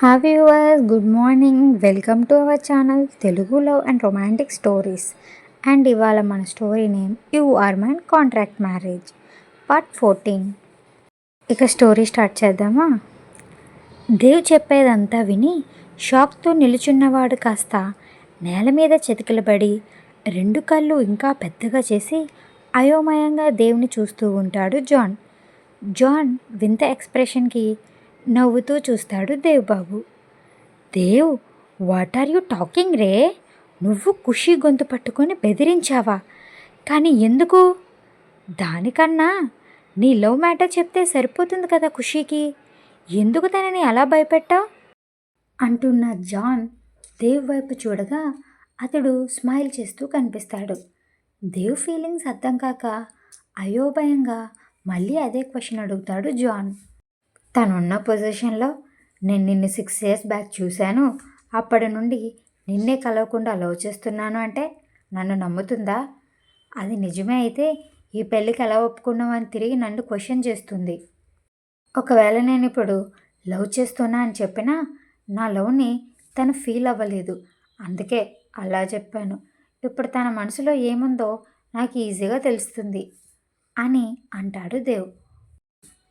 Hi viewers good morning welcome to our channel Telugu love and romantic stories and ఇవాళ మన story name you are my contract marriage part fourteen ఇక story start చేద్దామా? దేవ్ చెప్పేదంతా విని షాక్తో నిలుచున్నవాడు కాస్త నేల మీద చితికిలబడి రెండు కళ్ళు ఇంకా పెద్దగా చేసి అయోమయంగా దేవుని చూస్తూ ఉంటాడు జాన్. జాన్ వింత ఎక్స్ప్రెషన్కి నవ్వుతూ చూస్తాడు దేవ్ బాబు Dev what are you talking రే? నువ్వు ఖుషి గొంతు పట్టుకొని బెదిరించావా? కానీ ఎందుకు? దానికన్నా నీ లవ్ మ్యాటర్ చెప్తే సరిపోతుంది కదా ఖుషీకి ఎందుకు తనని అలా భయపెట్టావు? అంటున్న జాన్ దేవ్ వైపు చూడగా అతడు స్మైల్ చేస్తూ కనిపిస్తాడు. దేవ్ ఫీలింగ్స్ అర్థం కాక అయోభయంగా మళ్ళీ అదే క్వశ్చన్ అడుగుతాడు జాన్. తనున్న పొజిషన్లో నేను నిన్ను సిక్స్ ఇయర్స్ బ్యాక్ చూశాను. అప్పటి నుండి నిన్నే కలవకుండా లవ్ చేస్తున్నాను అంటే నన్ను నమ్ముతుందా? అది నిజమే అయితే ఈ పెళ్ళికి ఎలా ఒప్పుకున్నామని అని తిరిగి నన్ను క్వశ్చన్ చేస్తుంది. ఒకవేళ నేను ఇప్పుడు లవ్ చేస్తున్నా అని చెప్పినా నా లవ్ని తను ఫీల్ అవ్వలేదు. అందుకే అలా చెప్పాను. ఇప్పుడు తన మనసులో ఏముందో నాకు ఈజీగా తెలుస్తుంది అని అంటాడు దేవ్.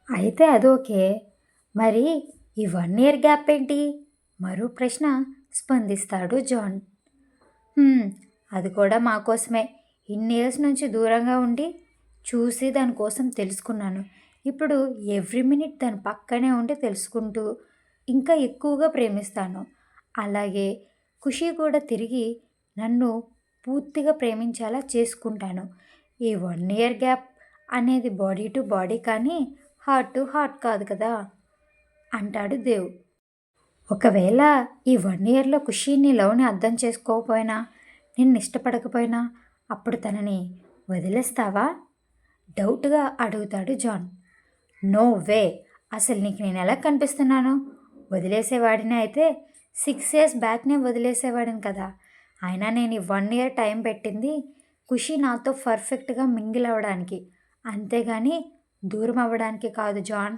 అయితే అదోకే మరి ఈ వన్ ఇయర్ గ్యాప్ ఏంటి? మరో ప్రశ్న స్పందిస్తాడు జాన్. అది కూడా మా కోసమే. ఇన్ని ఇయర్స్ నుంచి దూరంగా ఉండి చూసి దానికోసం తెలుసుకున్నాను. ఇప్పుడు ఎవ్రీ మినిట్ దాని పక్కనే ఉండి తెలుసుకుంటూ ఇంకా ఎక్కువగా ప్రేమిస్తాను. అలాగే ఖుషి కూడా తిరిగి నన్ను పూర్తిగా ప్రేమించేలా చేసుకుంటాను. ఈ వన్ ఇయర్ గ్యాప్ అనేది బాడీ టు బాడీ కానీ హార్ట్ టు హార్ట్ కాదు కదా. అంటాడు దేవ్ ఒకవేళ ఈ వన్ ఇయర్లో ఖుషి నీ లవ్ని అర్థం చేసుకోకపోయినా నిన్ను ఇష్టపడకపోయినా అప్పుడు తనని వదిలేస్తావా? డౌట్గా అడుగుతాడు జాన్. No way. అసలు నీకు నేను ఎలా కనిపిస్తున్నాను? వదిలేసేవాడిని అయితే సిక్స్ ఇయర్స్ బ్యాక్నే వదిలేసేవాడిని కదా. అయినా నేను ఈ వన్ ఇయర్ టైం పెట్టింది ఖుషి నాతో పర్ఫెక్ట్గా మింగిల్ అవ్వడానికి. అంతేగాని దూరం అవ్వడానికి కాదు జాన్.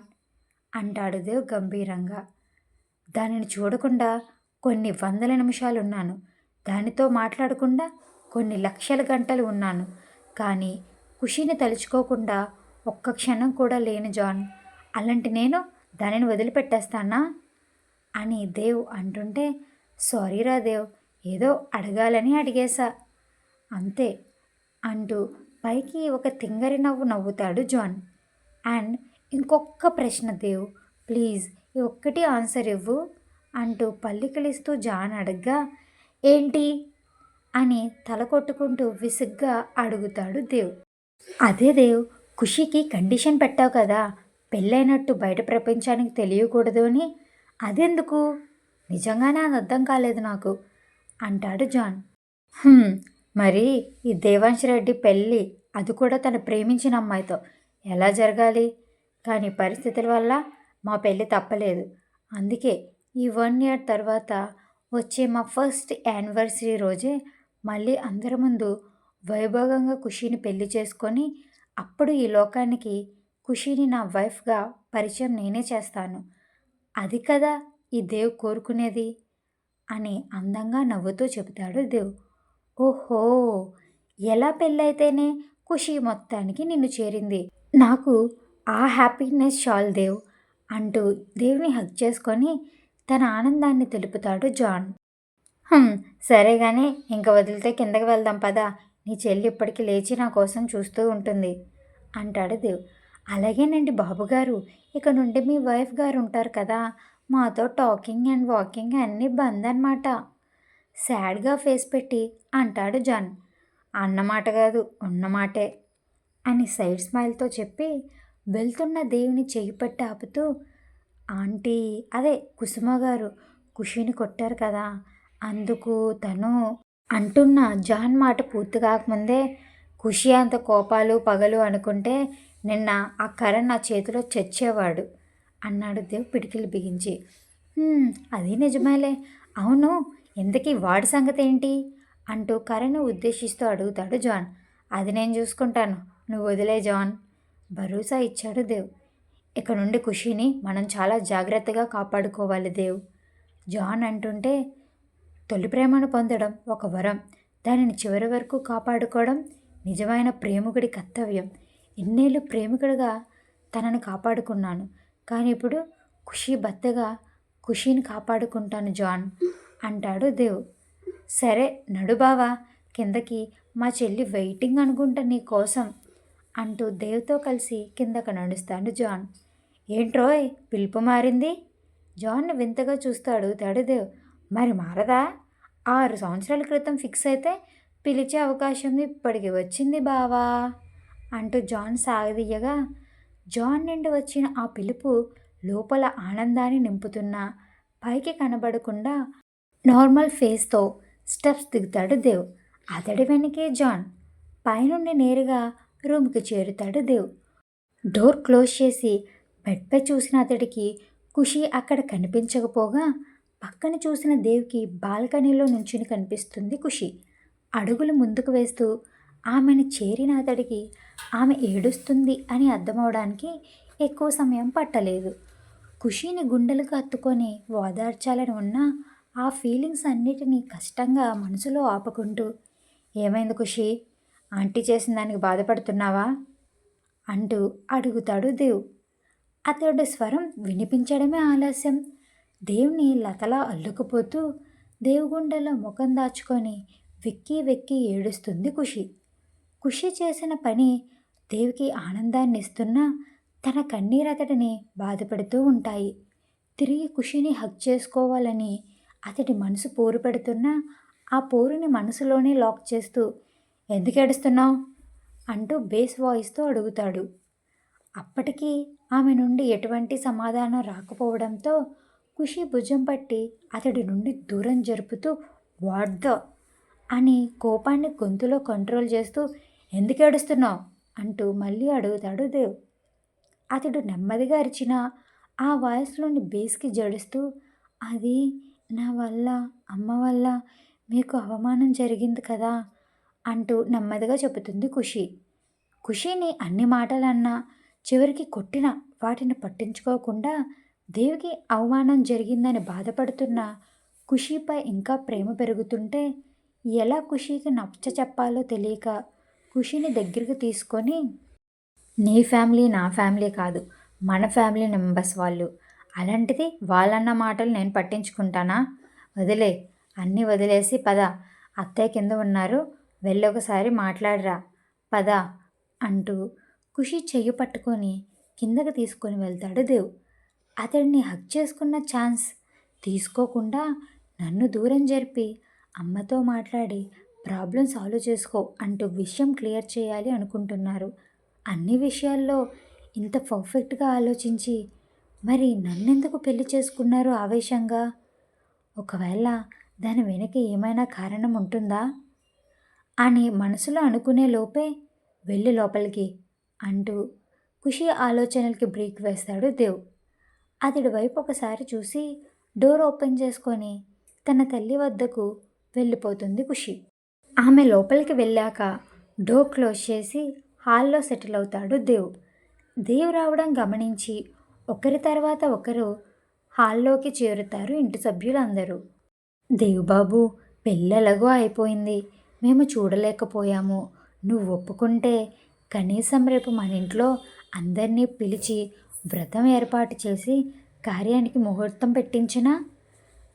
అంటాడు దేవ్ గంభీరంగా. దానిని చూడకుండా కొన్ని వందల నిమిషాలు ఉన్నాను దానితో మాట్లాడకుండా కొన్ని లక్షల గంటలు ఉన్నాను. కానీ ఖుషిని తలుచుకోకుండా ఒక్క క్షణం కూడా లేను జాన్. అలాంటి నేను దానిని వదిలిపెట్టేస్తానా? అని దేవ్ అంటుంటే సారీరా దేవ్ ఏదో అడగాలని అడిగేశా. అంతే అంటూ పైకి ఒక తింగరి నవ్వు నవ్వుతాడు జాన్. అండ్ ఇంకొక ప్రశ్న దేవు. ప్లీజ్ ఈ ఒక్కటి ఆన్సర్ ఇవ్వు. అంటూ పల్లికలిస్తూ జాన్ అడగ్గా ఏంటి? అని తల కొట్టుకుంటూ విసుగ్గా అడుగుతాడు దేవ్. అదే దేవ్ ఖుషికి కండిషన్ పెట్టావు కదా. పెళ్ళైనట్టు బయట ప్రపంచానికి తెలియకూడదు అని. అదెందుకు? నిజంగానే అది అర్థం కాలేదు నాకు అంటాడు జాన్. మరి ఈ దేవాంశ్ రెడ్డి పెళ్ళి అది కూడా తను ప్రేమించిన అమ్మాయితో. ఎలా జరగాలి? కానీ పరిస్థితుల వల్ల మా పెళ్ళి తప్పలేదు. అందుకే ఈ వన్ ఇయర్ తర్వాత వచ్చే మా ఫస్ట్ యానివర్సరీ రోజే మళ్ళీ అందరి ముందు వైభోగంగా ఖుషీని పెళ్ళి చేసుకొని అప్పుడు ఈ లోకానికి ఖుషీని నా వైఫ్గా పరిచయం నేనే చేస్తాను. అది కదా ఈ దేవ్ కోరుకునేది? అని అందంగా నవ్వుతూ చెబుతాడు దేవ్. ఓహో ఎలా పెళ్ళైతేనే ఖుషి మొత్తానికి నిన్ను చేరింది. నాకు ఆ హ్యాపీనెస్ షాల్ దేవ్ అంటూ దేవుని హక్ చేసుకొని తన ఆనందాన్ని తెలుపుతాడు జాన్. సరే కానీ ఇంక వదిలితే కిందకి వెళ్దాం పదా? నీ చెల్లి ఇప్పటికి లేచి నా కోసం చూస్తూ ఉంటుంది అంటాడు దేవ్. అలాగేనండి బాబుగారు ఇక నుండి మీ వైఫ్ గారు ఉంటారు కదా మాతో టాకింగ్ అండ్ వాకింగ్ అన్నీ బంద్ అనమాట సాడ్గా ఫేస్ పెట్టి అంటాడు జాన్. అన్నమాట కాదు ఉన్నమాటే అని సైడ్ స్మైల్తో చెప్పి వెళ్తున్న దేవుని చెయ్యి పట్టి ఆపుతూ ఆంటీ అదే కుసుమ గారు కుషిని కొట్టారు కదా అందుకు తను అంటున్న జాన్ మాట పూర్తి కాకముందే ఖుషి అంత కోపాలు పగలు అనుకుంటే నిన్న ఆ కర్ర నా చేతిలో చచ్చేవాడు అన్నాడు దేవ్ పిడికిలు బిగించి. అదే అది నిజమేలే. అవును ఇంతకీ వాడి సంగతి ఏంటి? అంటూ కర్రను ఉద్దేశిస్తూ అడుగుతాడు జాన్. అది నేను చూసుకుంటాను. నువ్వు వదిలే జాన్. భరోసా ఇచ్చాడు దేవ్. ఇక నుండి ఖుషిని మనం చాలా జాగ్రత్తగా కాపాడుకోవాలి దేవ్. జాన్ అంటుంటే తొలి ప్రేమను పొందడం ఒక వరం. దానిని చివరి వరకు కాపాడుకోవడం నిజమైన ప్రేమికుడి కర్తవ్యం. ఇన్నేళ్ళు ప్రేమికుడిగా తనని కాపాడుకున్నాను. కానీ ఇప్పుడు ఖుషి భర్తగా ఖుషీని కాపాడుకుంటాను జాన్ అంటాడు దేవ్. సరే నడు బావా. కిందకి మా చెల్లి వెయిటింగ్ అనుకుంటా నీ కోసం. అంటూ దేవ్తో కలిసి కిందకు నడుస్తాడు జాన్. ఏంట్రోయ్ పిలుపు మారింది? జాన్ను వింతగా చూస్తాడు దేవ్. మరి మారదా? ఆరు సంవత్సరాల క్రితం ఫిక్స్ అయితే పిలిచే అవకాశం ఇప్పటికి వచ్చింది బావా? అంటూ జాన్ సాగదీయగా. జాన్ నుండి వచ్చిన ఆ పిలుపు లోపల ఆనందాన్ని నింపుతున్నా పైకి కనబడకుండా నార్మల్ ఫేస్తో స్టెప్స్ దిగుతాడు దేవ్. అతడి వెనకే జాన్. పైనుండి నేరుగా రూమ్కి చేరుతాడు దేవ్. డోర్ క్లోజ్ చేసి బెడ్పై చూసిన అతడికి ఖుషి అక్కడ కనిపించకపోగా పక్కన చూసిన దేవ్కి బాల్కనీలో నుంచుని కనిపిస్తుంది ఖుషి. అడుగులు ముందుకు వేస్తూ ఆమెను చేరిన అతడికి ఆమె ఏడుస్తుంది అని అర్థమవడానికి ఎక్కువ సమయం పట్టలేదు. ఖుషీని గుండెలకు అత్తుకొని ఓదార్చాలని ఉన్నా ఆ ఫీలింగ్స్ అన్నిటినీ కష్టంగా మనసులో ఆపుకుంటూ ఏమైంది ఖుషి? ఆంటీ చేసిన దానికి బాధపడుతున్నావా? అంటూ అడుగుతాడు దేవ్. అతడి స్వరం వినిపించడమే ఆలస్యం. దేవుని లతలా అల్లుకుపోతూ దేవుగుండెలో ముఖం దాచుకొని వెక్కి వెక్కి ఏడుస్తుంది ఖుషి. ఖుషి చేసిన పని దేవికి ఆనందాన్ని ఇస్తున్నా తన కన్నీరు అతడిని బాధపెడుతూ ఉంటాయి. తిరిగి ఖుషిని హక్ చేసుకోవాలని అతడి మనసు పోరు పెడుతున్నా ఆ పోరుని మనసులోనే లాక్ చేస్తూ ఎందుకు ఏడుస్తున్నావు? అంటూ బేస్ వాయిస్తో అడుగుతాడు. అప్పటికీ ఆమె నుండి ఎటువంటి సమాధానం రాకపోవడంతో ఖుషి భుజం పట్టి అతడి నుండి దూరం జరుపుతూ వాట్ ద? అని కోపాన్ని గొంతులో కంట్రోల్ చేస్తూ ఎందుకు ఏడుస్తున్నావు? అంటూ మళ్ళీ అడుగుతాడు దేవ్. అతడు నెమ్మదిగా అరిచిన ఆ వాయిస్లోని బేస్కి జడుస్తూ అది నా వల్ల అమ్మ వల్ల మీకు అవమానం జరిగింది కదా? అంటూ నెమ్మదిగా చెబుతుంది ఖుషి. ఖుషిని అన్ని మాటలన్నా చివరికి కొట్టిన వాటిని పట్టించుకోకుండా దేవికి అవమానం జరిగిందని బాధపడుతున్న ఖుషీపై ఇంకా ప్రేమ పెరుగుతుంటే ఎలా ఖుషీకి నచ్చ చెప్పాలో తెలియక ఖుషిని దగ్గరికి తీసుకొని నీ ఫ్యామిలీ నా ఫ్యామిలీ కాదు మన ఫ్యామిలీ మెంబర్స్ వాళ్ళు. అలాంటిది వాళ్ళన్న మాటలు నేను పట్టించుకుంటానా? వదిలే అన్నీ వదిలేసి పద అత్తయ్య కింద ఉన్నారు వెళ్ళొకసారి మాట్లాడరా పద అంటూ ఖుషి చెయ్యి పట్టుకొని కిందకి తీసుకొని వెళ్తాడు దేవ్. అతడిని హక్ చేసుకున్న ఛాన్స్ తీసుకోకుండా నన్ను దూరం జరిపి అమ్మతో మాట్లాడి ప్రాబ్లం సాల్వ్ చేసుకో అంటూ విషయం క్లియర్ చేయాలి అనుకుంటున్నారు. అన్ని విషయాల్లో ఇంత పర్ఫెక్ట్గా ఆలోచించి మరి నన్నెందుకు పెళ్ళి చేసుకున్నారు ఆవేశంగా? ఒకవేళ దాని వెనక ఏమైనా కారణం ఉంటుందా? అని మనసులో అనుకునే లోపే వెళ్ళి లోపలికి అంటూ ఖుషి ఆలోచనలకి బ్రేక్ వేస్తాడు దేవ్. అతడి వైపు ఒకసారి చూసి డోర్ ఓపెన్ చేసుకొని తన తల్లి వద్దకు వెళ్ళిపోతుంది ఖుషి. ఆమె లోపలికి వెళ్ళాక డోర్ క్లోజ్ చేసి హాల్లో సెటిల్ అవుతాడు దేవ్. దేవ్ రావడం గమనించి ఒకరి తర్వాత ఒకరు హాల్లోకి చేరుతారు ఇంటి సభ్యులందరూ. దేవుబాబు పెళ్ళెలాగో అయిపోయింది. మేము చూడలేకపోయాము. నువ్వు ఒప్పుకుంటే కనీసం రేపు మన ఇంట్లో అందరినీ పిలిచి వ్రతం ఏర్పాటు చేసి కార్యానికి ముహూర్తం పెట్టించినా?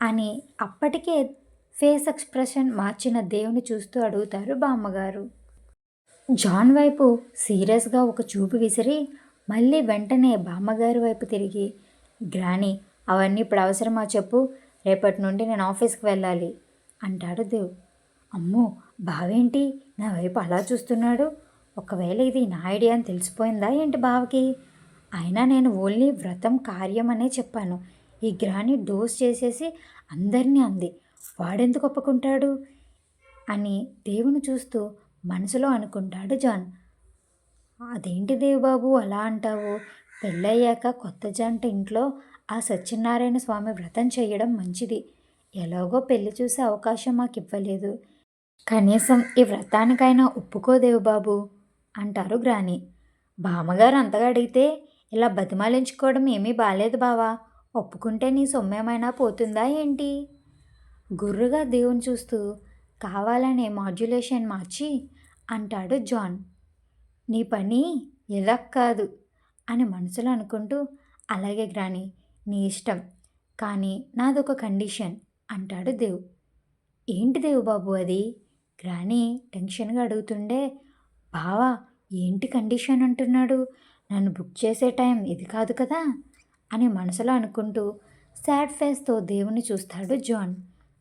అని అప్పటికే ఫేస్ ఎక్స్ప్రెషన్ మార్చిన దేవుని చూస్తూ అడుగుతారు బామ్మగారు. జాన్ వైపు సీరియస్గా ఒక చూపు విసిరి మళ్ళీ వెంటనే బామ్మగారి వైపు తిరిగి గ్రాని అవన్నీ ఇప్పుడు అవసరమా చెప్పు. రేపటి నుండి నేను ఆఫీస్కి వెళ్ళాలి అంటాడు దేవ్. అమ్మో బావేంటి? నా వైపు అలా చూస్తున్నాడు. ఒకవేళ ఇది నా ఐడియా అని తెలిసిపోయిందా ఏంటి బావకి? అయినా నేను ఓన్లీ వ్రతం కార్యం అనే చెప్పాను. ఈ గ్రాని డోస్ చేసేసి అందరినీ అంది. వాడెందుకు ఒప్పుకుంటాడు? అని దేవుని చూస్తూ మనసులో అనుకుంటాడు జాన్. అదేంటి దేవబాబు అలా అంటావు? పెళ్ళయ్యాక కొత్త జంట ఇంట్లో ఆ సత్యనారాయణ స్వామి వ్రతం చేయడం మంచిది. ఎలాగో పెళ్ళి చూసే అవకాశం మాకు ఇవ్వలేదు కనీసం ఈ వ్రతానికైనా ఒప్పుకోదేవు బాబు అంటారు గ్రాని. బామ్మగారు అంతగా అడిగితే ఇలా బతిమాలించుకోవడం ఏమీ బాలేదు బావా ఒప్పుకుంటే నీ సొమ్మేమైనా పోతుందా ఏంటి? గుర్రుగా దేవుని చూస్తూ కావాలనే మాడ్యులేషన్ మార్చి అంటాడు జాన్. నీ పని ఎలా కాదు అని మనసులో అనుకుంటూ అలాగే గ్రాని నీ ఇష్టం కానీ నాదొక కండిషన్ అంటాడు దేవ్. ఏంటి దేవు బాబు అది? గ్రాని టెన్షన్గా అడుగుతుండే బావా ఏంటి కండిషన్ అంటున్నాడు? నన్ను బుక్ చేసే టైం ఇది కాదు కదా? అని మనసులో అనుకుంటూ సాడ్ ఫేస్తో దేవుని చూస్తాడు జాన్.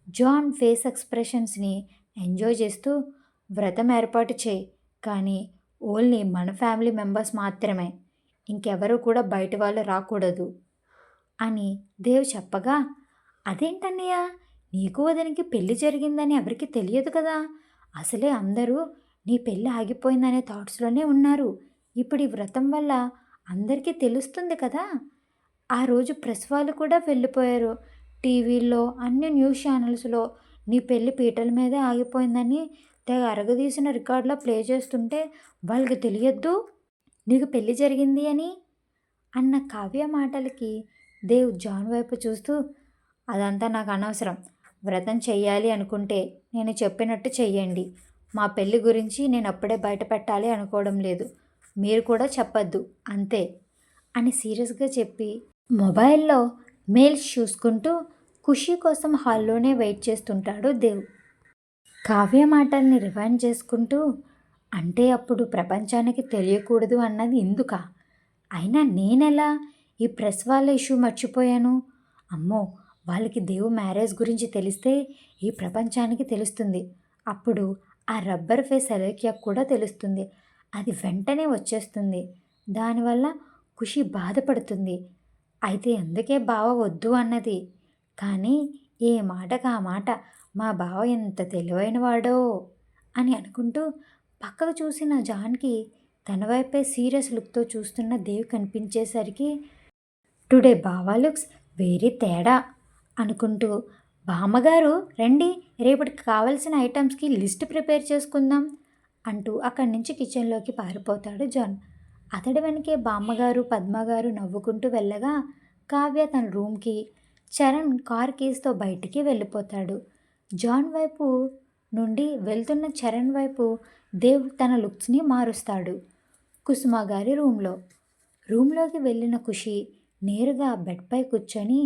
జాన్ ఫేస్ ఎక్స్ప్రెషన్స్ని ఎంజాయ్ చేస్తూ వ్రతం ఏర్పాటు చేయి కానీ ఓన్లీ మన ఫ్యామిలీ మెంబర్స్ మాత్రమే. ఇంకెవరూ కూడా బయట వాళ్ళు రాకూడదు. అని దేవ్ చెప్పగా అదేంటన్నయ్య? నీకు అతనికి పెళ్ళి జరిగిందని ఎవరికి తెలియదు కదా? అసలే అందరూ నీ పెళ్ళి ఆగిపోయిందనే థాట్స్లోనే ఉన్నారు. ఇప్పుడు ఈ వ్రతం వల్ల అందరికీ తెలుస్తుంది కదా? ఆ రోజు ప్రెస్ వాళ్ళు కూడా వెళ్ళిపోయారు. టీవీల్లో అన్ని న్యూస్ ఛానల్స్లో నీ పెళ్ళి పీటల మీదే ఆగిపోయిందని తెగ అరగదీసిన రికార్డులో ప్లే చేస్తుంటే వాళ్ళకి తెలియద్దు? నీకు పెళ్ళి జరిగింది అని? అన్న కావ్య మాటలకి దేవ్ జాన్ వైపు చూస్తూ అదంతా నాకు అనవసరం. వ్రతం చెయ్యాలి అనుకుంటే నేను చెప్పినట్టు చెయ్యండి. మా పెళ్ళి గురించి నేను అప్పుడే బయట పెట్టాలి అనుకోవడం లేదు. మీరు కూడా చెప్పద్దు. అంతే. అని సీరియస్గా చెప్పి మొబైల్లో మెయిల్స్ చూసుకుంటూ ఖుషి కోసం హాల్లోనే వెయిట్ చేస్తుంటాడు దేవ్. కావ్య మాటల్ని రివైండ్ చేసుకుంటూ అంటే అప్పుడు ప్రపంచానికి తెలియకూడదు అన్నది ఎందుక? అయినా నేనెలా ఈ ప్రెస్ వాళ్ళ ఇష్యూ మర్చిపోయాను? అమ్మో వాళ్ళకి దేవు మ్యారేజ్ గురించి తెలిస్తే ఈ ప్రపంచానికి తెలుస్తుంది. అప్పుడు ఆ రబ్బర్ ఫేస్ అలేఖ్యకు కూడా తెలుస్తుంది. అది వెంటనే వచ్చేస్తుంది. దానివల్ల ఖుషి బాధపడుతుంది. అయితే అందుకే బావ వద్దు అన్నది. కానీ ఏ మాటకు ఆ మాట మా బావ ఎంత తెలివైనవాడో అని అనుకుంటూ పక్కకు చూసిన జాన్కి తన వైపే సీరియస్ లుక్తో చూస్తున్న దేవ్ కనిపించేసరికి టుడే బావా లుక్స్ వేరే తేడా. అనుకుంటూ బామ్మగారు రండి రేపటికి కావలసిన ఐటమ్స్కి లిస్ట్ ప్రిపేర్ చేసుకుందాం అంటూ అక్కడి నుంచి కిచెన్లోకి పారిపోతాడు జాన్. అతడి వెనకే బామ్మగారు పద్మగారు నవ్వుకుంటూ వెళ్ళగా కావ్య తన రూమ్కి చరణ్ కార్ కీస్తో బయటికి వెళ్ళిపోతాడు. జాన్ వైపు నుండి వెళ్తున్న చరణ్ వైపు దేవ్ తన లుక్స్ని మారుస్తాడు కుసుమ గారి రూమ్లో. రూమ్లోకి వెళ్ళిన ఖుషి నేరుగా బెడ్పై కూర్చొని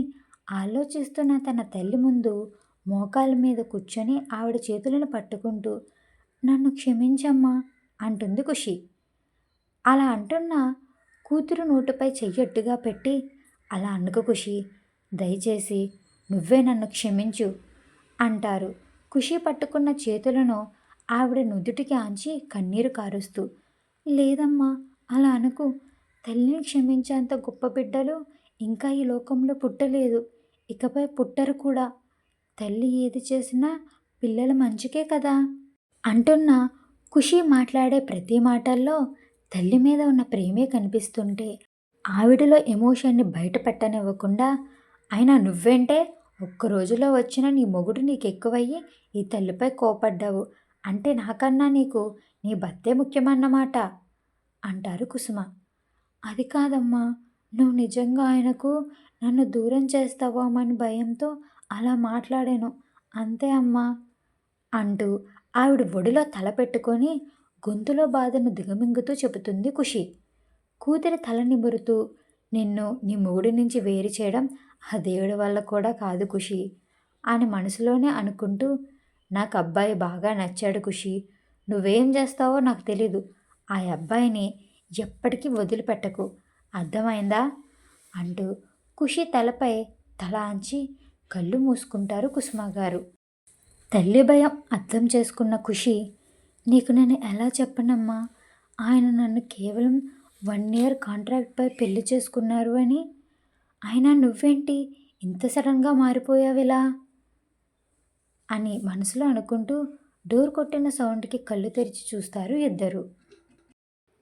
ఆలోచిస్తున్న తన తల్లి ముందు మోకాల మీద కూర్చొని ఆవిడ చేతులను పట్టుకుంటూ నన్ను క్షమించమ్మా అంటుంది ఖుషి. అలా అంటున్న కూతురు నోటుపై చెయ్యట్టుగా పెట్టి అలా అనుకు ఖుషి దయచేసి నువ్వే నన్ను క్షమించు అంటారు. ఖుషి పట్టుకున్న చేతులను ఆవిడ నుదుటికి ఆంచి కన్నీరు కారుస్తూ లేదమ్మా అలా అనుకు. తల్లిని క్షమించేంత గొప్ప బిడ్డలు ఇంకా ఈ లోకంలో పుట్టలేదు. ఇకపై పుట్టరు కూడా. తల్లి ఏది చేసినా పిల్లల మంచికే కదా? అంటున్న ఖుషి మాట్లాడే ప్రతి మాటల్లో తల్లి మీద ఉన్న ప్రేమే కనిపిస్తుంటే ఆవిడలో ఎమోషన్ని బయట పెట్టనివ్వకుండా అయినా నువ్వేంటే ఒక్క రోజులో వచ్చిన నీ మొగుడు నీకు ఎక్కువయ్యి ఈ తల్లిపై కోపడ్డావు. అంటే నాకన్నా నీకు నీ భర్తే ముఖ్యమన్నమాట అంటారు కుసుమ. అది కాదమ్మా. నువ్వు నిజంగా ఆయనకు నన్ను దూరం చేస్తావేమని భయంతో అలా మాట్లాడాను. అంతే అమ్మా అంటూ ఆవిడ ఒడిలో తల పెట్టుకొని గొంతులో బాధను దిగమింగుతూ చెబుతుంది ఖుషి. కూతురి తల నిమురుతూ నిన్ను నీ మూడి నుంచి వేరు చేయడం ఆ దేవుడి వల్ల కూడా కాదు ఖుషి అని మనసులోనే అనుకుంటూ నాకు అబ్బాయి బాగా నచ్చాడు ఖుషి. నువ్వేం చేస్తావో నాకు తెలీదు. ఆ అబ్బాయిని ఎప్పటికీ వదిలిపెట్టకు. అర్థమైందా? అంటూ కుషి తలపై తల అంచి కళ్ళు మూసుకుంటారు కుసుమ గారు తల్లి భయం అర్థం చేసుకున్న ఖుషి నీకు నేను ఎలా చెప్పనమ్మా? ఆయన నన్ను కేవలం వన్ ఇయర్ కాంట్రాక్ట్పై పెళ్ళి చేసుకున్నారు అని. ఆయన నువ్వేంటి ఇంత సడన్గా మారిపోయావిలా అని మనసులో అనుకుంటూ డోర్ కొట్టిన సౌండ్కి కళ్ళు తెరిచి చూస్తారు ఇద్దరు.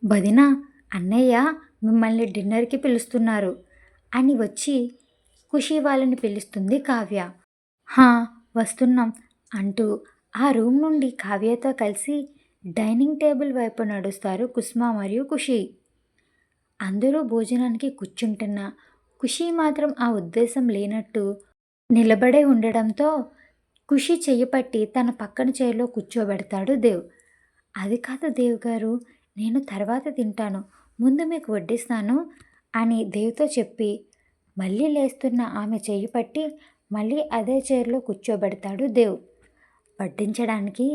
బదిన అన్నయ్య మిమ్మల్ని డిన్నర్కి పిలుస్తున్నారు. అని వచ్చి ఖుషి వాళ్ళని పిలుస్తుంది కావ్య. హా వస్తున్నాం అంటూ ఆ రూమ్ నుండి కావ్యతో కలిసి డైనింగ్ టేబుల్ వైపు నడుస్తారు కుస్మా మరియు ఖుషి అందరూ భోజనానికి కూర్చుంటున్న ఖుషి మాత్రం ఆ ఉద్దేశం లేనట్టు నిలబడే ఉండడంతో ఖుషి చెయ్యి పట్టి తన పక్కన చైర్లో కూర్చోబెడతాడు దేవ్. అది కాదు దేవ్ గారు నేను తర్వాత తింటాను. ముందు మీకు వడ్డిస్తాను. అని దేవ్తో చెప్పి మళ్ళీ లేస్తున్న ఆమె చేయి పట్టి మళ్ళీ అదే చైర్లో కూర్చోబెడతాడు దేవ్ వడ్డించడానికి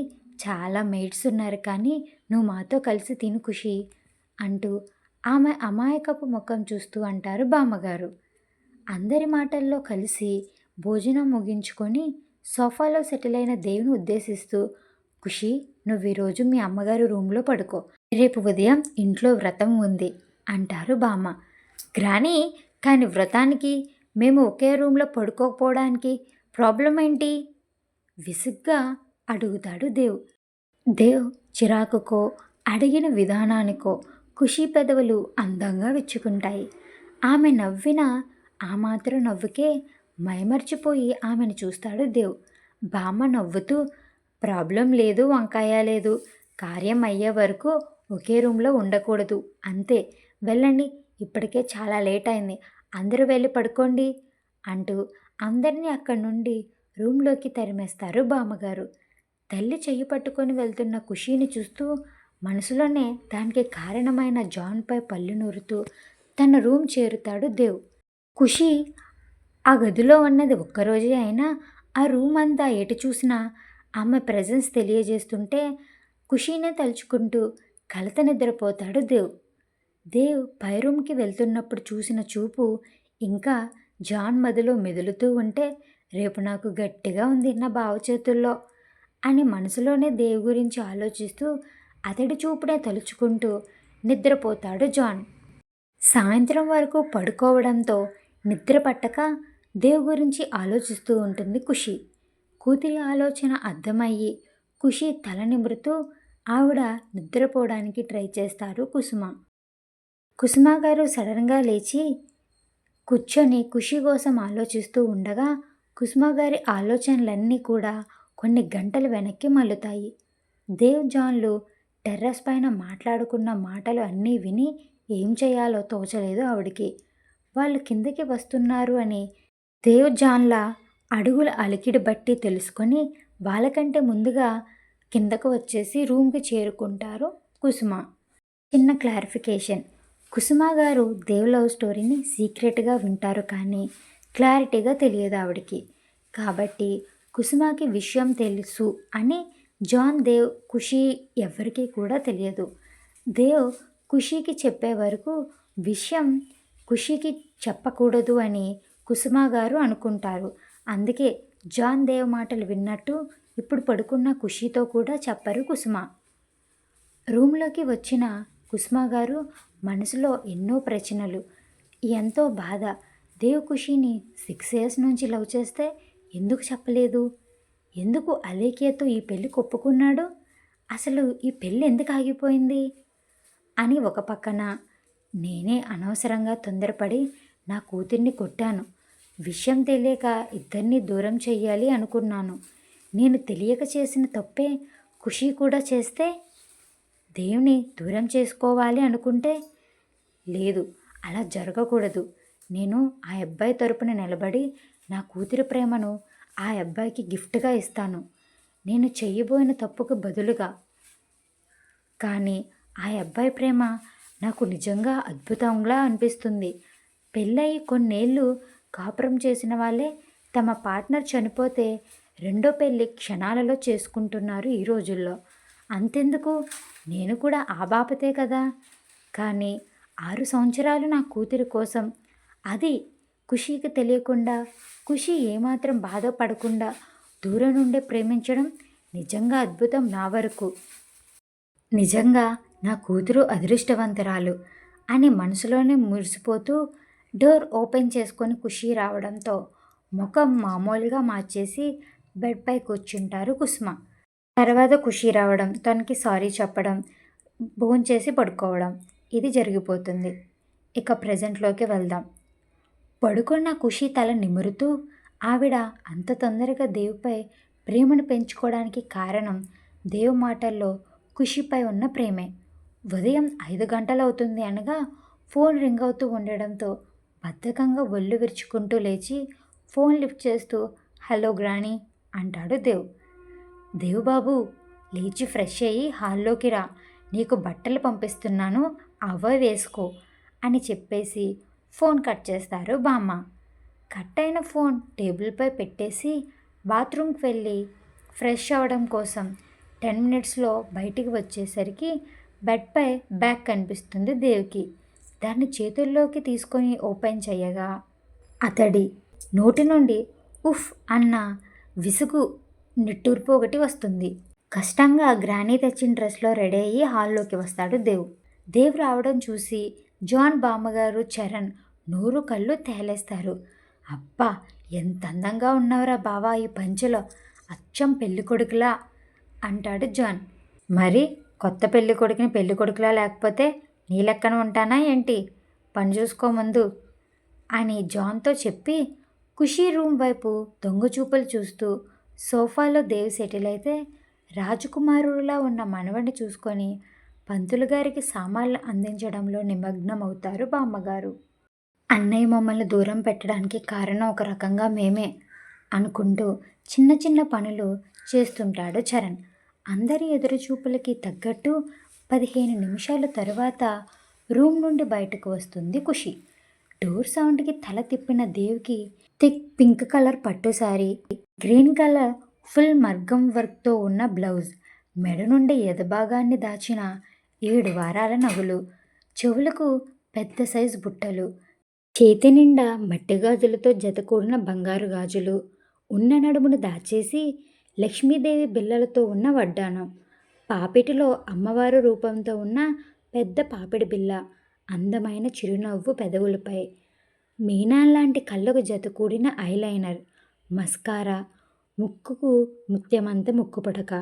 చాలా మేడ్స్ ఉన్నారు కానీ నువ్వు మాతో కలిసి తిను ఖుషి అంటూ ఆమె అమాయకపు ముఖం చూస్తూ అంటారు బామ్మగారు. అందరి మాటల్లో కలిసి భోజనం ముగించుకొని సోఫాలో సెటిల్ అయిన దేవుని ఉద్దేశిస్తూ ఖుషి నువ్వు ఈరోజు మీ అమ్మగారు రూమ్లో పడుకో. రేపు ఉదయం ఇంట్లో వ్రతం ఉంది అంటారు బామ్మ. గ్రాని కానీ వ్రతానికి మేము ఒకే రూమ్లో పడుకోకపోవడానికి ప్రాబ్లం ఏంటి? విసుగ్గా అడుగుతాడు దేవ్. దేవ్ చిరాకుకో అడిగిన విధానానికో ఖుషీ పెదవులు అందంగా విచ్చుకుంటాయి. ఆమె నవ్విన ఆ మాత్రం నవ్వుకే మైమర్చిపోయి ఆమెను చూస్తాడు దేవ్. బామ్మ నవ్వుతూ ప్రాబ్లం లేదు వంకాయ లేదు కార్యం అయ్యే వరకు ఒకే రూమ్లో ఉండకూడదు అంతే. వెళ్ళండి ఇప్పటికే చాలా లేట్ అయింది. అందరూ వెళ్ళి పడుకోండి అంటూ అందరినీ అక్కడి నుండి రూమ్లోకి తరిమేస్తారు బామ్మగారు. తల్లి చెయ్యి పట్టుకొని వెళ్తున్న ఖుషీని చూస్తూ మనసులోనే దానికి కారణమైన జాన్పై పళ్ళు నూరుతూ తన రూమ్ చేరుతాడు దేవ్. ఖుషి ఆ గదిలో ఉన్నది ఒక్కరోజే అయినా ఆ రూమ్ అంతా ఎటు చూసినా ఆమె ప్రజెన్స్ తెలియజేస్తుంటే ఖుషీనే తలుచుకుంటూ కలత నిద్రపోతాడు దేవ్. దేవ్ పై రూమ్కి వెళ్తున్నప్పుడు చూసిన చూపు ఇంకా జాన్ మదిలో మెదులుతూ ఉంటే రేపు నాకు గట్టిగా ఉంది నా బావ చేతుల్లో అని మనసులోనే దేవ్ గురించి ఆలోచిస్తూ అతడి చూపునే తలుచుకుంటూ నిద్రపోతాడు జాన్. సాయంత్రం వరకు పడుకోవడంతో నిద్ర పట్టక దేవ్ గురించి ఆలోచిస్తూ ఉంటుంది ఖుషి. కూతురి ఆలోచన అర్థమయ్యి ఖుషి తల నిమురుతూ ఆవిడ నిద్రపోవడానికి ట్రై చేస్తారు కుసుమ. కుసుమ గారు సడన్గా లేచి కూర్చొని ఖుషి కోసం ఆలోచిస్తూ ఉండగా కుసుమ గారి ఆలోచనలన్నీ కూడా కొన్ని గంటలు వెనక్కి మల్లుతాయి. దేవ్ జాన్లు టెర్రస్ పైన మాట్లాడుకున్న మాటలు అన్నీ విని ఏం చేయాలో తోచలేదు ఆవిడికి. వాళ్ళు కిందకి వస్తున్నారు అని దేవ్ జాన్ల అడుగుల అలికిడి బట్టి తెలుసుకొని వాళ్ళకంటే ముందుగా కిందకు వచ్చేసి రూమ్కి చేరుకుంటారు కుసుమ. చిన్న క్లారిఫికేషన్. కుసుమ గారు దేవ్ లవ్ స్టోరీని సీక్రెట్గా వింటారు కానీ క్లారిటీగా తెలియదు ఆవిడకి. కాబట్టి కుసుమకి విషయం తెలుసు అని జాన్ దేవ్ ఖుషి ఎవరికీ కూడా తెలియదు. దేవ్ ఖుషికి చెప్పే వరకు విషయం ఖుషికి చెప్పకూడదు అని కుసుమ గారు అనుకుంటారు. అందుకే జాన్ దేవ్ మాటలు విన్నట్టు ఇప్పుడు పడుకున్న ఖుషితో కూడా చెప్పరు కుసుమ. రూమ్లోకి వచ్చిన కుసుమ గారు మనసులో ఎన్నో ప్రశ్నలు ఎంతో బాధ. దేవ్ ఖుషిని సిక్స్ ఇయర్స్ నుంచి లవ్ చేస్తే ఎందుకు చెప్పలేదు? ఎందుకు అలేఖ్యతో ఈ పెళ్ళి కొప్పుకున్నాడు? అసలు ఈ పెళ్ళి ఎందుకు ఆగిపోయింది? అని ఒక పక్కన నేనే అనవసరంగా తొందరపడి నా కూతుర్ని కొట్టాను. విషయం తెలియక ఇద్దరిని దూరం చెయ్యాలి అనుకున్నాను. నేను తెలియక చేసిన తప్పే ఖుషి కూడా చేస్తే దేవుని దూరం చేసుకోవాలి అనుకుంటే లేదు అలా జరగకూడదు. నేను ఆ అబ్బాయి తరపున నిలబడి నా కూతురి ప్రేమను ఆ అబ్బాయికి గిఫ్ట్గా ఇస్తాను. నేను చెయ్యబోయిన తప్పుకు బదులుగా. కానీ ఆ అబ్బాయి ప్రేమ నాకు నిజంగా అద్భుతంగా అనిపిస్తుంది. పెళ్ళయి కొన్నేళ్ళు కాపురం చేసిన వాళ్ళే తమ పార్ట్నర్ చనిపోతే రెండో పెళ్ళి క్షణాలలో చేసుకుంటున్నారు ఈ రోజుల్లో. అంతెందుకు? నేను కూడా ఆ బాపతే కదా. కానీ ఆరు సంవత్సరాలు నా కూతురి కోసం. అది ఖుషీకి తెలియకుండా ఖుషి ఏమాత్రం బాధపడకుండా దూరం నుండే ప్రేమించడం నిజంగా అద్భుతం నా వరకు. నిజంగా నా కూతురు అదృష్టవంతురాలు అని మనసులోనే మురిసిపోతూ డోర్ ఓపెన్ చేసుకొని ఖుషి రావడంతో ముఖం మామూలుగా మార్చేసి బెడ్పై కూర్చుంటారు కుసుమ. తర్వాత ఖుషి రావడం తనకి సారీ చెప్పడం భోంచేసి పడుకోవడం ఇది జరిగిపోతుంది. ఇక ప్రజెంట్లోకి వెళ్దాం. పడుకున్న ఖుషి తల నిమురుతూ ఆవిడ అంత తొందరగా దేవుపై ప్రేమను పెంచుకోవడానికి కారణం దేవు మాటల్లో ఖుషిపై ఉన్న ప్రేమే. ఉదయం ఐదు గంటలవుతుంది అనగా ఫోన్ రింగ్ అవుతూ ఉండడంతో బద్ధకంగా ఒళ్ళు విరుచుకుంటూ లేచి ఫోన్ లిఫ్ట్ చేస్తూ హలో గ్రాణి అంటాడు దేవ్. దేవుబాబు లేచి ఫ్రెష్ అయ్యి హాల్లోకి రా. నీకు బట్టలు పంపిస్తున్నాను అవ్వ వేసుకో అని చెప్పేసి ఫోన్ కట్ చేస్తారు బామ్మ. కట్ అయిన ఫోన్ టేబుల్పై పెట్టేసి బాత్రూమ్కి వెళ్ళి ఫ్రెష్ అవ్వడం కోసం టెన్ మినిట్స్లో బయటికి వచ్చేసరికి బెడ్పై బ్యాగ్ కనిపిస్తుంది దేవ్కి. దాన్ని చేతుల్లోకి తీసుకొని ఓపెన్ చేయగా అతడి నోటి నుండి ఉఫ్ అన్న విసుగు నిట్టూర్పు ఒకటి వస్తుంది. కష్టంగా గ్రానీ తెచ్చిన డ్రెస్లో రెడీ అయ్యి హాల్లోకి వస్తాడు దేవ్. దేవ్ రావడం చూసి జాన్ బామ్మగారు చరణ్ నూరు కళ్ళు తేలేస్తారు. అబ్బా ఎంత అందంగా ఉన్నావురా బావా ఈ పంచెలో. అచ్చం పెళ్ళి కొడుకులా అంటాడు జాన్. మరి కొత్త పెళ్ళి కొడుకుని పెళ్ళి కొడుకులా లేకపోతే నీ లెక్కన ఉంటానా ఏంటి? పని చూసుకో ముందు అని జాన్తో చెప్పి ఖుషీ రూమ్ వైపు దొంగ చూపులు చూస్తూ సోఫాలో దేవ్ సెటిల్ అయితే రాజకుమారుడిలా ఉన్న మనవడిని చూసుకొని పంతులు గారికి సామాన్లు అందించడంలో నిమగ్నం అవుతారు బామ్మగారు. అన్నయ్య మమ్మల్ని దూరం పెట్టడానికి కారణం ఒక రకంగా మేమే అనుకుంటూ చిన్న చిన్న పనులు చేస్తుంటాడు చరణ్. అందరి ఎదురుచూపులకి తగ్గట్టు పదిహేను నిమిషాల తరువాత రూమ్ నుండి బయటకు వస్తుంది ఖుషి. డోర్ సౌండ్కి తల తిప్పిన దేవ్కి థిక్ పింక్ కలర్ పట్టు సారీ గ్రీన్ కలర్ ఫుల్ మర్గం వర్క్తో ఉన్న బ్లౌజ్ మెడ నుండి ఎదభాగాన్ని దాచిన ఏడు వారాల నగులు చెవులకు పెద్ద సైజు బుట్టలు చేతి నిండా మట్టి గాజులతో జతకూడిన బంగారు గాజులు ఉన్న నడుమును దాచేసి లక్ష్మీదేవి బిళ్ళలతో ఉన్న వడ్డానం పాపిటిలో అమ్మవారు రూపంతో ఉన్న పెద్ద పాపిడి బిళ్ళ అందమైన చిరునవ్వు పెదవులపై. మీనాల్లాంటి కళ్ళకు జతకూడిన ఐలైనర్ మస్కారా ముక్కుకు ముత్యమంత ముక్కు పుడక.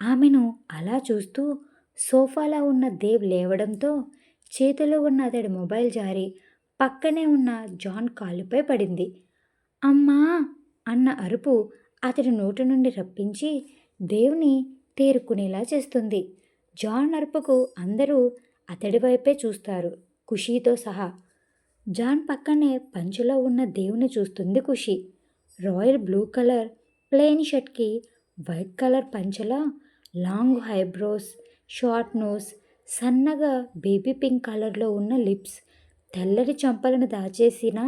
ఆమెను అలా చూస్తూ సోఫాలో ఉన్న దేవ్ లేవడంతో చేతిలో ఉన్న అతడి మొబైల్ జారి పక్కనే ఉన్న జాన్ కాలుపై పడింది. అమ్మా! అన్న అరుపు అతడి నోటి నుండి రప్పించి దేవుని తేరుకునేలా చేస్తుంది. జాన్ అరుపుకు అందరూ అతడి వైపే చూస్తారు. ఖుషీతో సహా. జాన్ పక్కనే పంచులో ఉన్న దేవుని చూస్తుంది ఖుషి. రాయల్ బ్లూ కలర్ ప్లెయిన్ షర్ట్కి white colour పంచలా long high brows short nose సన్నగా బేబీ పింక్ కలర్లో ఉన్న లిప్స్ తెల్లటి చంపలను దాచేసిన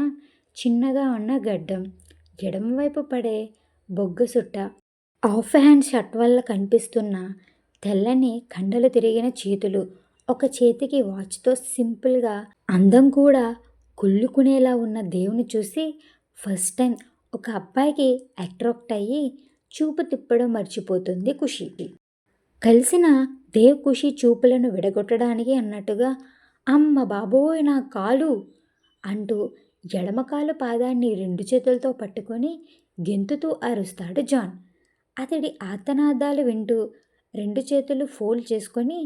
చిన్నగా ఉన్న గడ్డం ఎడమవైపు పడే బొగ్గ సుట్ట ఆఫ్ హ్యాండ్ షర్ట్ వల్ల కనిపిస్తున్న తెల్లని కండలు తిరిగిన చేతులు ఒక చేతికి వాచ్తో సింపుల్గా అందం కూడా కుళ్ళుకునేలా ఉన్న దేవుని చూసి ఫస్ట్ టైం ఒక అబ్బాయికి అట్రాక్ట్ అయ్యి చూపు తిప్పడం మర్చిపోతుంది ఖుషి. కలిసిన దేవ్ ఖుషి చూపులను విడగొట్టడానికి అన్నట్టుగా అమ్మ బాబోయ్ నా కాలు అంటూ ఎడమకాలు పాదాన్ని రెండు చేతులతో పట్టుకొని గెంతుతూ అరుస్తాడు జాన్. అతడి ఆతనాదాలు వింటూ రెండు చేతులు ఫోల్డ్ చేసుకొని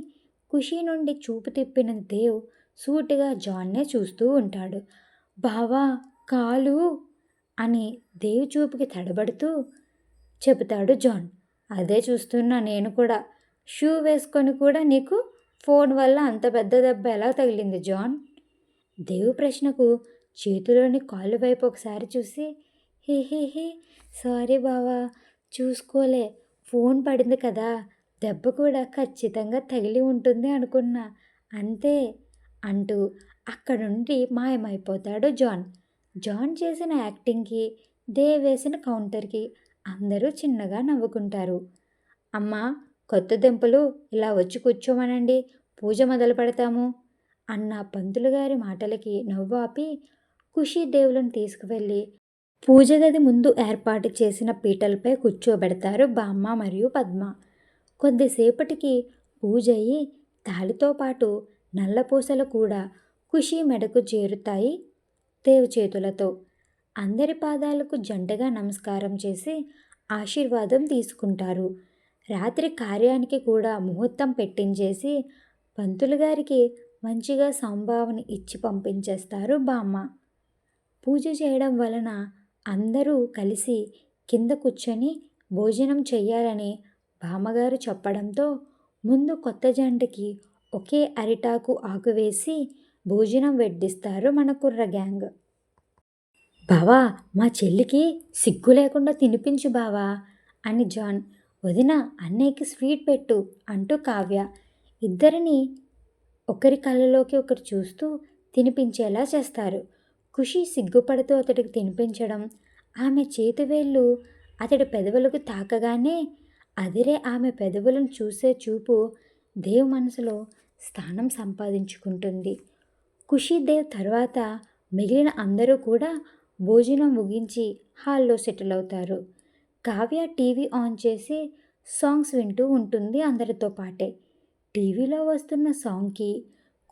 ఖుషి నుండి చూపు తిప్పిన దేవ్ సూటిగా జాన్నే చూస్తూ ఉంటాడు. బావా కాలు అని దేవ్ చూపుకి తడబడుతూ చెబుతాడు జాన్. అదే చూస్తున్నా నేను కూడా. షూ వేసుకొని కూడా నీకు ఫోన్ వల్ల అంత పెద్ద దెబ్బ ఎలా తగిలింది జాన్? దేవు ప్రశ్నకు చేతిలోని కాళ్ళు వైపు ఒకసారి చూసి హే హే హే సారీ బావా చూసుకోలే. ఫోన్ పడింది కదా. దెబ్బ కూడా ఖచ్చితంగా తగిలి ఉంటుంది అనుకున్నా. అంతే అంటూ అక్కడ నుండి మాయమైపోతాడు జాన్. జాన్ చేసిన యాక్టింగ్కి దేవ్ వేసిన కౌంటర్కి అందరూ చిన్నగా నవ్వుకుంటారు. అమ్మా కొత్త దెంపలు ఇలా వచ్చి కూర్చోమనండి. పూజ మొదలు పెడతాము. అన్న పంతులు గారి మాటలకి నవ్వు ఆపి ఖుషీ దేవులను తీసుకువెళ్ళి పూజ గది ముందు ఏర్పాటు చేసిన పీటలపై కూర్చోబెడతారు బామ్మ మరియు పద్మ. కొద్దిసేపటికి పూజ అయ్యి తాళితో పాటు నల్లపూసలు కూడా ఖుషి మెడకు చేరుతాయి దేవు చేతులతో. అందరి పాదాలకు జంటగా నమస్కారం చేసి ఆశీర్వాదం తీసుకుంటారు. రాత్రి కార్యానికి కూడా ముహూర్తం పెట్టించేసి పంతులు గారికి మంచిగా సంభావన ఇచ్చి పంపించేస్తారు బామ్మ. పూజ చేయడం వలన అందరూ కలిసి కింద కూర్చొని భోజనం చెయ్యాలని బామ్మగారు చెప్పడంతో ముందు కొత్త జంటకి ఒకే అరిటాకు ఆకు వేసి భోజనం వడ్డిస్తారు మన కుర్ర గ్యాంగ్. బావా మా చెల్లికి సిగ్గు లేకుండా తినిపించు బావా అని జాన్ వదిన అన్నయ్యకి స్వీట్ పెట్టు అంటూ కావ్య ఇద్దరిని ఒకరి కళ్ళలోకి ఒకరు చూస్తూ తినిపించేలా చేస్తారు. ఖుషి సిగ్గుపడుతూ అతడికి తినిపించడం ఆమె చేతివేళ్ళు అతడి పెదవులకు తాకగానే అదిరే ఆమె పెదవులను చూసే చూపు దేవ్ మనసులో స్థానం సంపాదించుకుంటుంది. ఖుషి దేవ్ తర్వాత మిగిలిన అందరూ కూడా భోజనం ముగించి హాల్లో సెటిల్ అవుతారు. కావ్య టీవీ ఆన్ చేసి సాంగ్స్ వింటూ ఉంటుంది అందరితో పాటే. టీవీలో వస్తున్న సాంగ్కి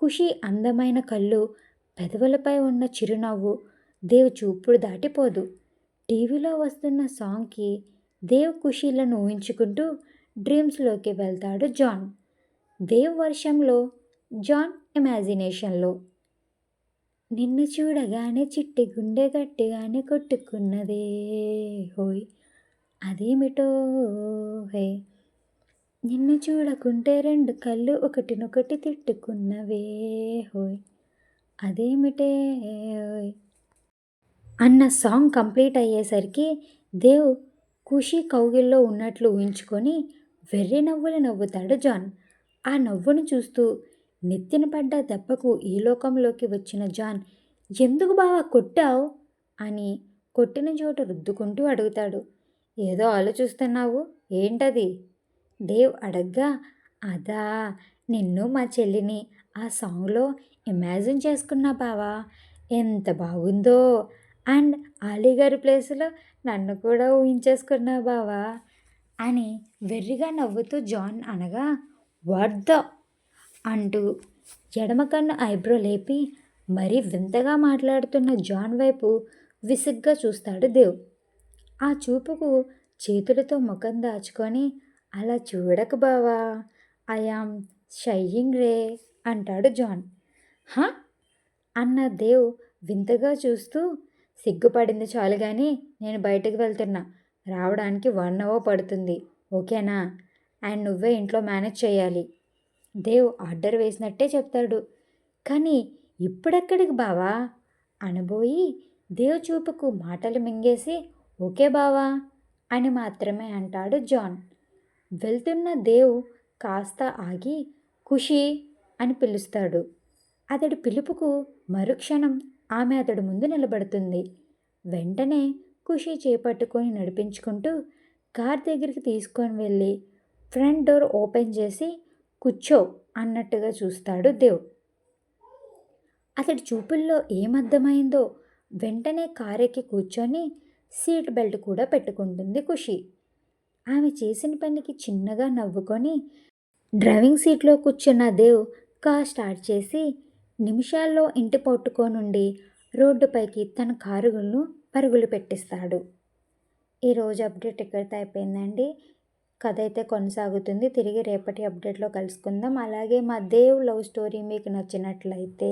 ఖుషి అందమైన కళ్ళు పెదవులపై ఉన్న చిరునవ్వు దేవ్ చూపుడు దాటిపోదు. టీవీలో వస్తున్న సాంగ్కి దేవ్ ఖుషీలను ఊహించుకుంటూ డ్రీమ్స్లోకి వెళ్తాడు జాన్. దేవ్ వర్షంలో జాన్ ఇమాజినేషన్లో. నిన్ను చూడగానే చిట్టి గుండె గట్టిగానే కొట్టుకున్నదే హోయ్ అదేమిటో హే. నిన్ను చూడకుంటే రెండు కళ్ళు ఒకటినొకటి తిట్టుకున్నవే హోయ్ అదేమిటే హోయ్. అన్న సాంగ్ కంప్లీట్ అయ్యేసరికి దేవ్ ఖుషి కౌగిల్లో ఉన్నట్లు ఊహించుకొని వెర్రి నవ్వులు నవ్వుతాడు జాన్. ఆ నవ్వును చూస్తూ నెత్తిన పడ్డ దెబ్బకు ఈ లోకంలోకి వచ్చిన జాన్ ఎందుకు బావా కొట్టావు? అని కొట్టిన చోట రుద్దుకుంటూ అడుగుతాడు. ఏదో ఆలోచిస్తున్నావు? ఏంటది? దేవ్ అడగ్గా అదా నిన్ను మా చెల్లిని ఆ సాంగ్లో ఇమాజిన్ చేసుకున్నా బావా. ఎంత బాగుందో అండ్ అలీగారి ప్లేస్లో నన్ను కూడా ఊహించేసుకున్నా బావా అని వెర్రిగా నవ్వుతూ జాన్ అనగా వాట్ అంటూ ఎడమ కన్ను ఐబ్రో లేపి మరీ వింతగా మాట్లాడుతున్న జాన్ వైపు విసుగ్గా చూస్తాడు దేవ్. ఆ చూపుకు చేతులతో ముఖం దాచుకొని అలా చూడకు బావా ఐఆమ్ షయ్యింగ్ రే అంటాడు జాన్. హా? అన్న దేవ్ వింతగా చూస్తూ సిగ్గుపడింది చాలు కానీ నేను బయటకు వెళ్తున్నా. రావడానికి వన్ అవర్ పడుతుంది. ఓకేనా? అండ్ నువ్వే ఇంట్లో మేనేజ్ చేయాలి. దేవ్ ఆర్డర్ వేసినట్టే చెప్తాడు. కానీ ఇప్పుడెక్కడికి బావా? అనబోయి దేవ్ చూపుకు మాటలు మింగేసి ఓకే బావా అని మాత్రమే అంటాడు జాన్. వెళ్తున్న దేవ్ కాస్త ఆగి ఖుషి అని పిలుస్తాడు. అతడి పిలుపుకు మరుక్షణం ఆమె అతడు ముందు నిలబడుతుంది. వెంటనే ఖుషి చేపట్టుకొని నడిపించుకుంటూ కార్ దగ్గరికి తీసుకొని వెళ్ళి ఫ్రంట్ డోర్ ఓపెన్ చేసి కూర్చో అన్నట్టుగా చూస్తాడు దేవ్. అతడి చూపుల్లో ఏమర్థమైందో వెంటనే కారెక్కి కూర్చొని సీట్ బెల్ట్ కూడా పెట్టుకుంటుంది ఖుషి ఆమె చేసిన పనికి చిన్నగా నవ్వుకొని డ్రైవింగ్ సీట్లో కూర్చున్న దేవ్ కార్ స్టార్ట్ చేసి నిమిషాల్లో ఇంటి పట్టుకోనుండి రోడ్డుపైకి తన కారుగులను పరుగులు పెట్టిస్తాడు. ఈరోజు అప్డేట్ ఇక్కడితో అయిపోయిందండి. కథ అయితే కొనసాగుతుంది. తిరిగి రేపటి అప్డేట్లో కలుసుకుందాం. అలాగే మా దేవ్ లవ్ స్టోరీ మీకు నచ్చినట్లయితే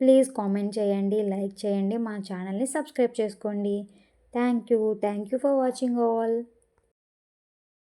ప్లీజ్ కామెంట్ చేయండి లైక్ చేయండి. మా ఛానల్ని సబ్స్క్రైబ్ చేసుకోండి. Thank you. Thank you for watching all.